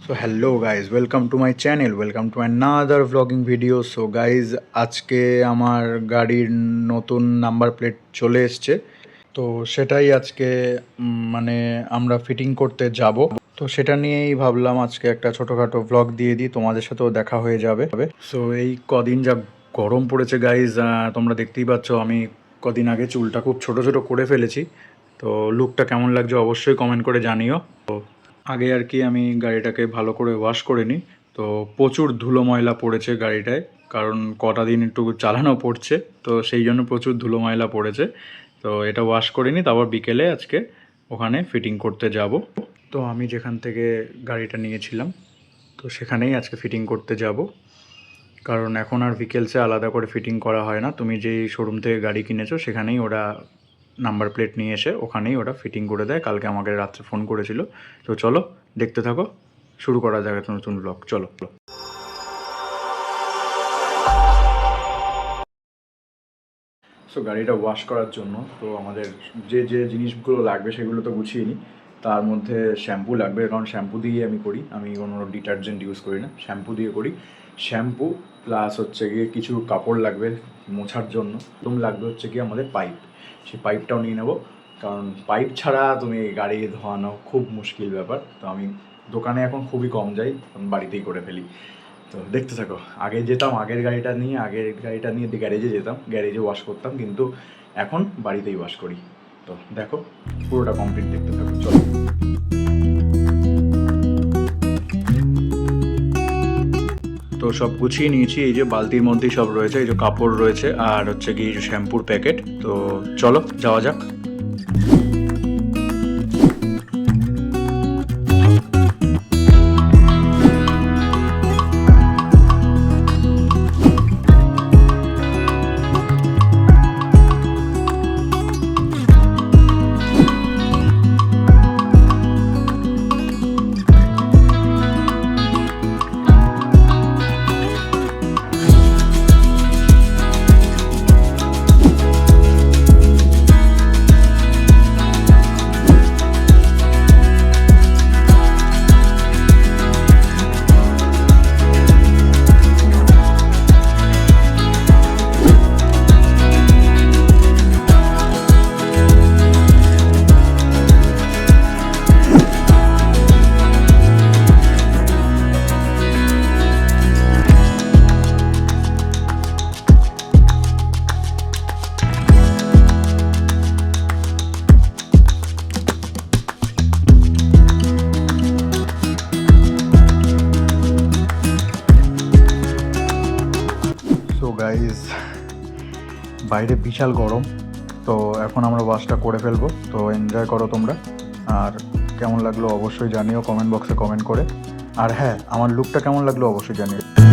So hello guys welcome to my channel welcome to my another vlogging video so guys আজকে আমার গাড়ির নতুন number plate চলে এসছে। তো সেটাই আজকে মানে আমরা ফিটিং করতে যাব। তো সেটা নিয়েই ভাবলাম আজকে একটা ছোটোখাটো ভ্লগ দিয়ে দিই, তোমাদের সাথেও দেখা হয়ে যাবে। সো এই কদিন যা গরম পড়েছে গাইজ তোমরা দেখতেই পাচ্ছ আমি কদিন আগে চুলটা খুব ছোট ছোট করে ফেলেছি। তো লুকটা কেমন লাগছে অবশ্যই কমেন্ট করে জানিও। তো আগে আর কি আমি গাড়িটাকে ভালো করে ওয়াশ করে নিই। তো প্রচুর ধুলো ময়লা পড়েছে গাড়িটায়, কারণ কটা দিন একটু চালানো পড়ছে, তো সেই জন্য প্রচুর ধুলো ময়লা পড়েছে। তো এটা ওয়াশ করে নিই, তারপর বিকেলে আজকে ওখানে ফিটিং করতে যাব। তো আমি যেখান থেকে গাড়িটা নিয়েছিলাম, তো সেখানেই আজকে ফিটিং করতে যাব। কারণ এখন আর ভিকেলসে আলাদা করে ফিটিং করা হয় না। তুমি যেই শোরুম থেকে গাড়ি কিনেছো, সেখানেই ওরা নাম্বার প্লেট নিয়ে এসে ওখানেই ওটা ফিটিং করে দেয়। কালকে আমাকে রাত্রে ফোন করেছিল। তো চলো, দেখতে থাকো। শুরু করা যাক একটা নতুন ব্লগ চলো। সো গাড়িটা ওয়াশ করার জন্য তো আমাদের যে যে জিনিসগুলো লাগবে সেগুলো তো গুছিয়ে নিই। তার মধ্যে শ্যাম্পু লাগবে, কারণ শ্যাম্পু দিয়ে আমি করি। আমি কোনো ডিটারজেন্ট ইউজ করি না। শ্যাম্পু দিয়ে করি। শ্যাম্পু প্লাস হচ্ছে গিয়ে কিছু কাপড় লাগবে মোছার জন্য। এবং লাগবে হচ্ছে গিয়ে আমাদের পাইপ সেই পাইপটাও নিয়ে নেব। কারণ পাইপ ছাড়া তুমি গাড়ি ধোয়ানো খুব মুশকিল ব্যাপার। তো আমি দোকানে এখন খুবই কম যাই বাড়িতেই করে ফেলি। তো দেখতে থাকো, আগে যেতাম, আগের গাড়িটা নিয়ে, আগের গাড়িটা নিয়ে গ্যারেজে যেতাম। গ্যারেজে ওয়াশ করতাম, কিন্তু এখন বাড়িতেই ওয়াশ করি। তো দেখো, পুরোটা কমপ্লিট দেখতে থাকো, চলো। তো সব গুছিয়ে নিয়েছি, এই যে বালতির মধ্যেই সব রয়েছে, এই যে কাপড় রয়েছে, আর হচ্ছে কি শ্যাম্পুর প্যাকেট। তো চলো, যাওয়া যাক। বাইরে বিশাল গরম, তো এখন আমরা বাসটা করে ফেলব, তো এনজয় করো তোমরা। আর কেমন লাগল অবশ্যই জানিও কমেন্ট বক্সে কমেন্ট করে। আর হ্যাঁ আমার লুকটা কেমন লাগল অবশ্যই জানিও।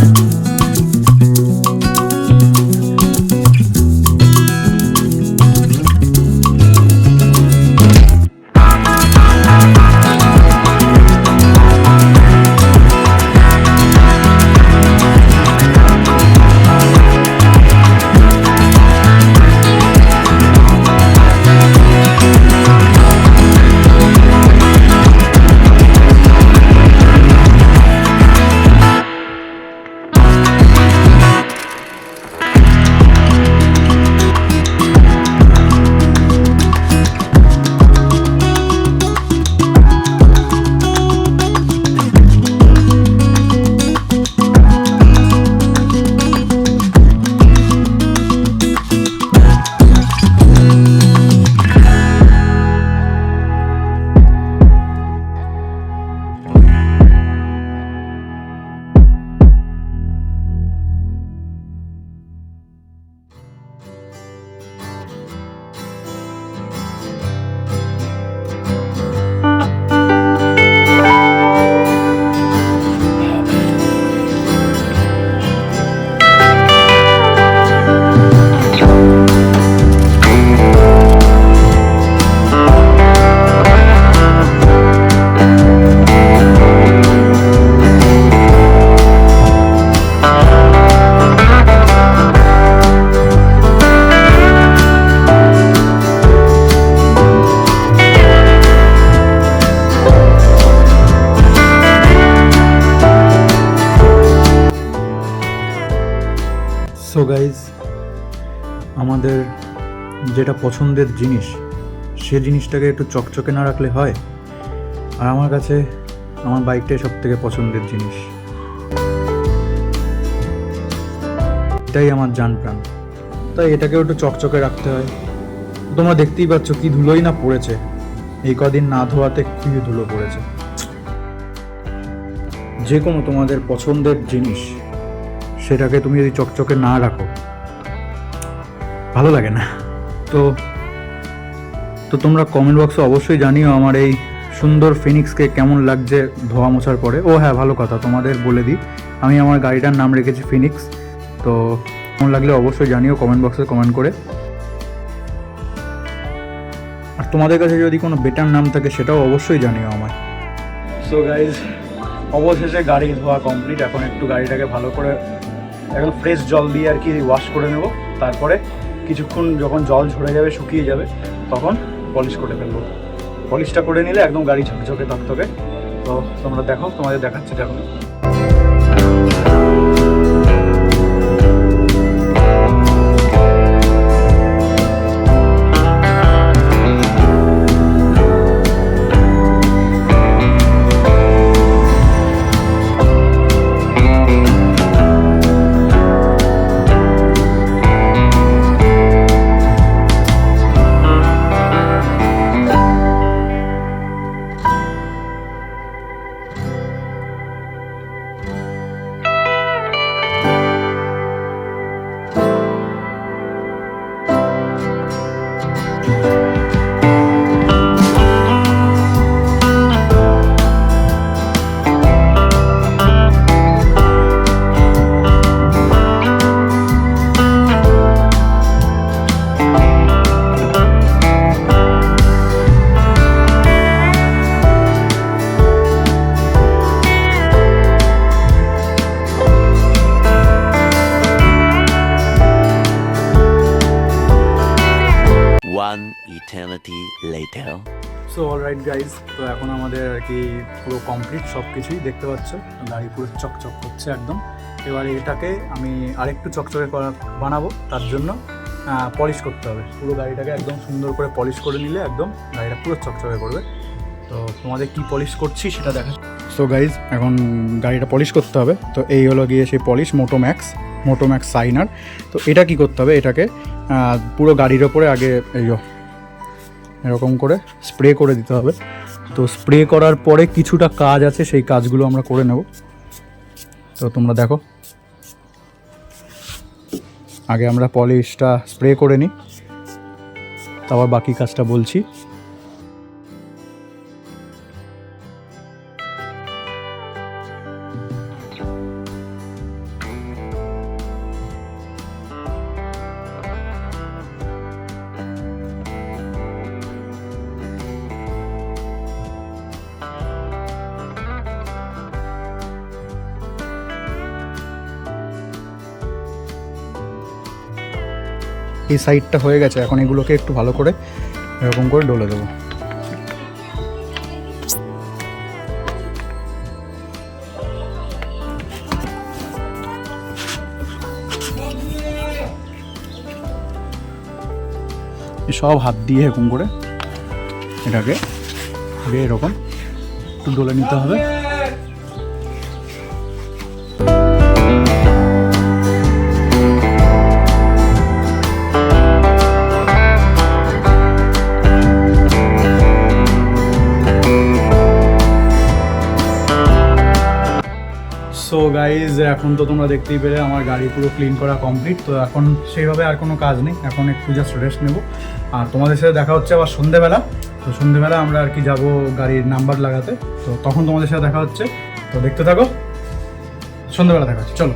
সো গাইজ আমাদের যেটা পছন্দের জিনিস, সে জিনিসটাকে একটু চকচকে না রাখলে হয়? আর আমার কাছে আমার বাইকটাই সব থেকে পছন্দের জিনিস। এটাই আমার জান প্রাণ। তাই এটাকেও একটু চকচকে রাখতে হয়। তোমরা দেখতেই পাচ্ছ কি ধুলোই না পড়েছে। এই কদিন না ধোয়াতে খুবই ধুলো পড়েছে। যে কোনো তোমাদের পছন্দের জিনিস। সেটাকে তুমি যদি চকচকে না রাখো, ভালো লাগে না। তো তো তোমরা কমেন্ট বক্সে অবশ্যই জানিও আমার এই সুন্দর ফিনিক্সকে কেমন লাগছে ধোয়া মোছার পরে। ও হ্যাঁ ভালো কথা, তোমাদের বলে দিই। আমি আমার গাড়িটার নাম রেখেছি ফিনিক্স। তো, কেমন লাগলে অবশ্যই জানিও কমেন্ট বক্সে কমেন্ট করে। আর তোমাদের কাছে যদি কোনো বেটার নাম থাকে, সেটাও অবশ্যই জানিও আমায়। সো গাইজ অবশেষে গাড়ি ধোয়া কমপ্লিট এখন একটু গাড়িটাকে ভালো করে একদম ফ্রেশ জল দিয়ে আর কি ওয়াশ করে নেব। তারপরে কিছুক্ষণ যখন জল ঝরে যাবে, শুকিয়ে যাবে, তখন পলিশ করে ফেলব। পলিশটা করে নিলে একদম গাড়ি ঝকঝকে তকতকে তো তোমরা দেখো, তোমাদের দেখাচ্ছে দেখো গাইজ তো এখন আমাদের আর কি পুরো কমপ্লিট সব কিছুই দেখতে পাচ্ছ। গাড়ি পুরো চকচক করছে একদম। এবার এটাকে আমি আরেকটু চকচকে করা, বানাবো, তার জন্য পলিশ করতে হবে। পুরো গাড়িটাকে একদম সুন্দর করে পলিশ করে নিলে একদম গাড়িটা পুরো চকচকে করবে। তো তোমাদের কি পলিশ করছি সেটা দেখা সো গাইজ এখন গাড়িটা পলিশ করতে হবে। তো এই হলো গিয়ে সেই polish moto max moto max shiner তো এটা কি করতে হবে? এটাকে পুরো গাড়ির ওপরে আগে, এই এরকম করে স্প্রে করে দিতে হবে। তো স্প্রে করার পরে কিছুটা কাজ আছে, সেই কাজগুলো আমরা করে নেব। তো তোমরা দেখো। আগে আমরা পলিশটা স্প্রে করে নিই। তারপর বাকি কাজটা বলছি। এই সাইডটা হয়ে গেছে। এখন এগুলোকে একটু ভালো করে এরকম করে ডলে দেবো। সব হাত দিয়ে এরকম করে এটাকে এরকম একটু ডলে নিতে হবে। গাইজ এখন তো তোমরা দেখতেই পেলে, আমার গাড়ি পুরো ক্লিন করা কমপ্লিট তো এখন সেইভাবে আর কোনো কাজ নেই। এখন একটু জাস্ট রেস্ট নেব। আর তোমাদের সাথে দেখা হচ্ছে আবার সন্ধেবেলা। তো সন্ধেবেলা আমরা আর কি যাব গাড়ির নাম্বার লাগাতে। তো তখন তোমাদের সাথে দেখা হচ্ছে। তো দেখতে থাকো। সন্ধেবেলা দেখা হচ্ছে। চলো।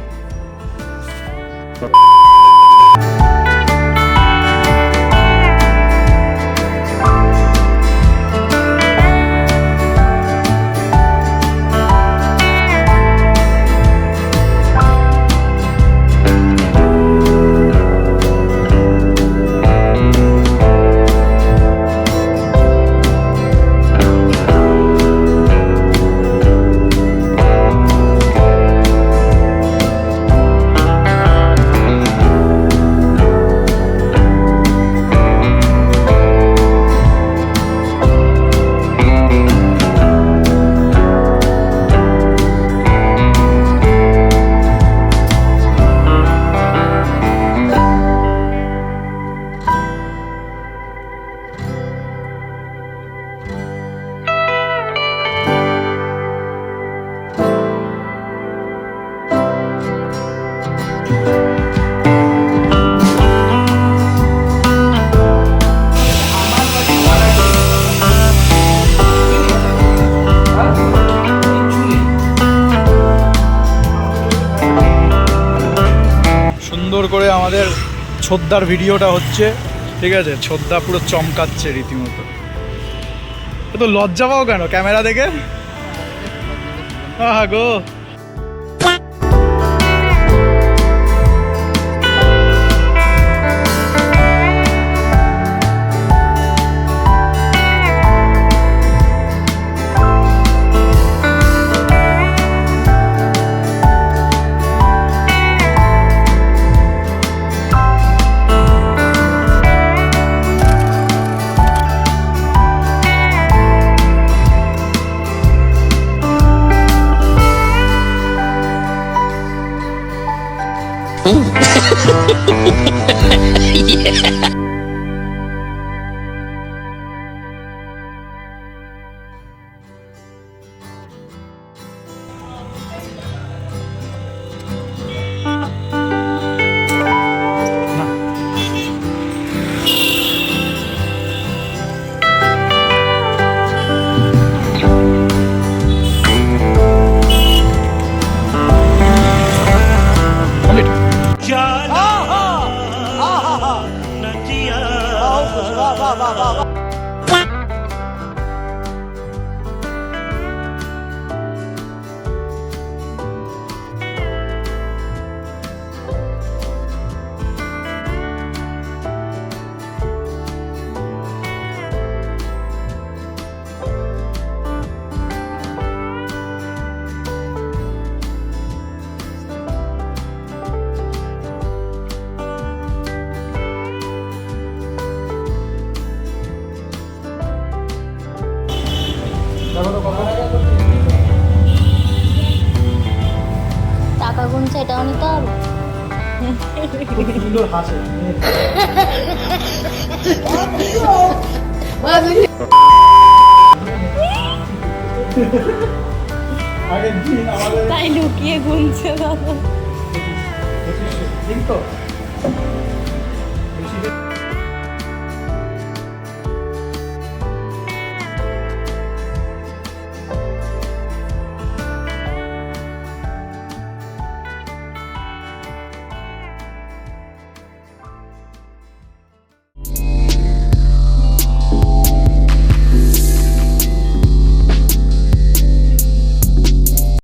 সুন্দর করে আমাদের ছোদ্দার ভিডিওটা হচ্ছে, ঠিক আছে? ছোদ্দা পুরো চমকাচ্ছে রীতিমতো। তো লজ্জা পাও কেন? ক্যামেরা দেখে? হ্যাঁ গো! yeah. চাও নিতে হবে তাই লুকিয়ে গুনছে দাদা